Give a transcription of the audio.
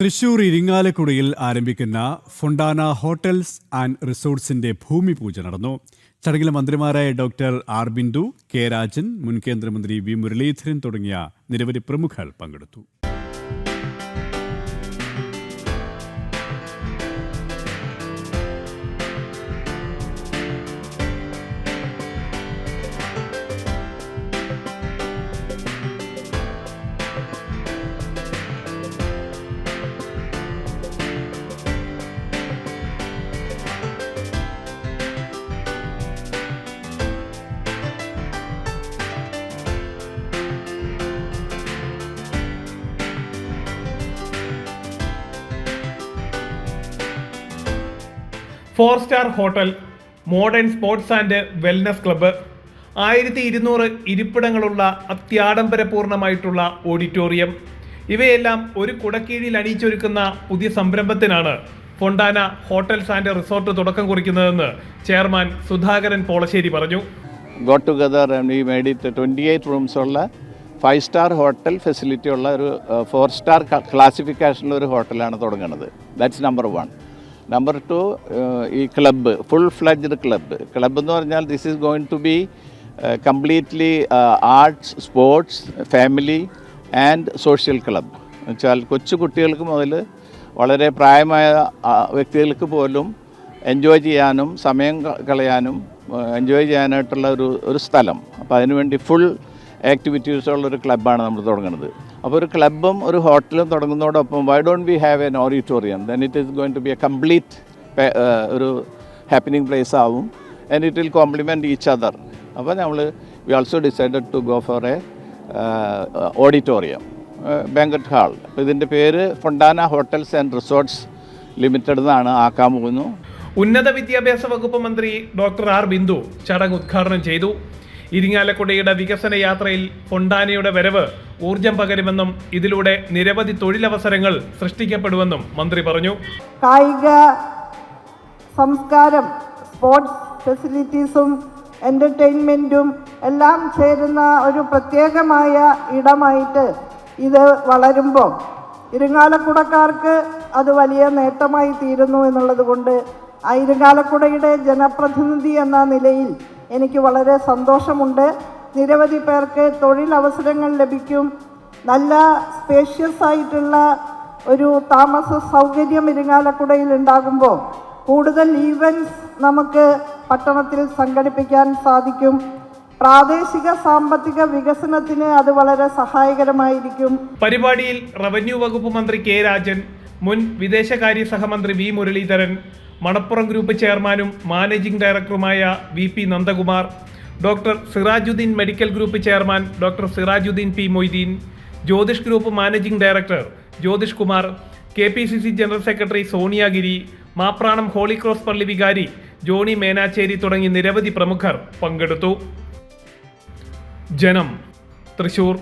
തൃശൂർ ഇരിങ്ങാലക്കുടയിൽ ആരംഭിക്കുന്ന Fontana hotels and റിസോർട്ട്സിന്റെ ഭൂമി പൂജ നടന്നു. ചടങ്ങിൽ മന്ത്രിമാരായ doctor R Bindu K Rajan മുൻ കേന്ദ്രമന്ത്രി വി മുരളീധരൻ തുടങ്ങിയ നിരവധി പ്രമുഖർ പങ്കെടുത്തു. Four star hotel modern sports and wellness club ആയിരത്തി ഇരുന്നൂറ് ഇരിപ്പിടങ്ങളുള്ള അത്യാഡംബരപൂർണമായിട്ടുള്ള ഓഡിറ്റോറിയം. ഇവയെല്ലാം ഒരു കുടക്കീഴിൽ അണിയിച്ചൊരുക്കുന്ന പുതിയ സംരംഭത്തിനാണ് ഫൊണ്ടാന ഹോട്ടൽസ് ആൻഡ് റിസോർട്ട് തുടക്കം കുറിക്കുന്നതെന്ന് ചെയർമാൻ സുധാകരൻ പോളശ്ശേരി പറഞ്ഞു. Got together we made it 28 rooms ഉള്ള ഫൈവ് സ്റ്റാർ ഹോട്ടൽ ഫെസിലിറ്റി ഉള്ള ഒരു ഫോർ സ്റ്റാർ ക്ലാസിഫിക്കേഷനുള്ള ഒരു ഹോട്ടലാണ് തുടങ്ങുന്നത്. That's number one number two ഈ club full fledged club club എന്ന് പറഞ്ഞാൽ this is going to be completely arts sports family and social club എന്നുവെച്ചാൽ കൊച്ചു കുട്ടികൾക്ക് മുതൽ വളരെ പ്രായമായ വ്യക്തികൾക്ക് പോലും എൻജോയ് ചെയ്യാനും സമയം കളയാനും എൻജോയ് ചെയ്യാനായിട്ടുള്ള ഒരു ഒരു സ്ഥലം. അപ്പോൾ അതിനുവേണ്ടി ഫുൾ ആക്ടിവിറ്റീസ് ഉള്ള ഒരു ക്ലബ്ബാണ് നമ്മൾ തുടങ്ങുന്നത്. അപ്പോൾ ഒരു ക്ലബ്ബും ഒരു ഹോട്ടലും തുടങ്ങുന്നതോടൊപ്പം why don't we have an auditorium then it is going to be a complete ഒരു ഹാപ്പനിങ് പ്ലേസ് ആവും. And it will complement each other അപ്പോൾ നമ്മൾ we also decided to go for a auditorium banquet hall അപ്പോൾ ഇതിന്റെ പേര് Fontana hotels and resorts limited എന്നാണ് ആക്കാൻ പോകുന്നു. ഉന്നത വിദ്യാഭ്യാസ വകുപ്പ് മന്ത്രി ഡോക്ടർ ആർ ബിന്ദു ചടങ്ങ് ഉദ്ഘാടനം ചെയ്തു. ഇരിങ്ങാലക്കുടയുടെ വികസന യാത്രയിൽ ഫൊണ്ടാനയുടെ വരവ് ഊർജം പകരുമെന്നും ഇതിലൂടെ നിരവധി തൊഴിലവസരങ്ങൾ സൃഷ്ടിക്കപ്പെടുമെന്നും മന്ത്രി പറഞ്ഞു. കായിക സംസ്കാരം സ്പോർട്സ് ഫെസിലിറ്റീസും എന്റർടൈൻമെന്റും എല്ലാം ചേരുന്ന ഒരു പ്രത്യേകമായ ഇടമായിട്ട് ഇത് വളരുമ്പോൾ ഇരുങ്ങാലക്കുടക്കാർക്ക് അത് വലിയ നേട്ടമായി തീരുന്നു എന്നുള്ളത് കൊണ്ട് ആ ഇരുങ്ങാലക്കുടയുടെ ജനപ്രതിനിധി എന്ന നിലയിൽ എനിക്ക് വളരെ സന്തോഷമുണ്ട്. നിരവധി പേർക്ക് തൊഴിലവസരങ്ങൾ ലഭിക്കും. നല്ല സ്പേഷ്യസ് ആയിട്ടുള്ള ഒരു താമസ സൗകര്യം ഇരിങ്ങാലക്കുടയിൽ ഉണ്ടാകുമ്പോൾ കൂടുതൽ ഈവൻസ് നമുക്ക് പട്ടണത്തിൽ സംഘടിപ്പിക്കാൻ സാധിക്കും. പ്രാദേശിക സാമ്പത്തിക വികസനത്തിന് അത് വളരെ സഹായകരമായിരിക്കും. പരിപാടിയിൽ റവന്യൂ വകുപ്പ് മന്ത്രി കെ രാജൻ മുൻ വിദേശകാര്യ സഹമന്ത്രി വി മുരളീധരൻ മണപ്പുറം ഗ്രൂപ്പ് ചെയർമാനും മാനേജിംഗ് ഡയറക്ടറുമായ V P Nandakumar doctor Sirajuddeen medical group chairman doctor Sirajuddeen P Moideen Jyothish group managing director Jyothish Kumar K P C C general secretary Soniagiri Mapranam holy cross പള്ളി വികാരി Johnny Menachery തുടങ്ങി നിരവധി പ്രമുഖർ പങ്കെടുത്തു. ജനം തൃശൂർ.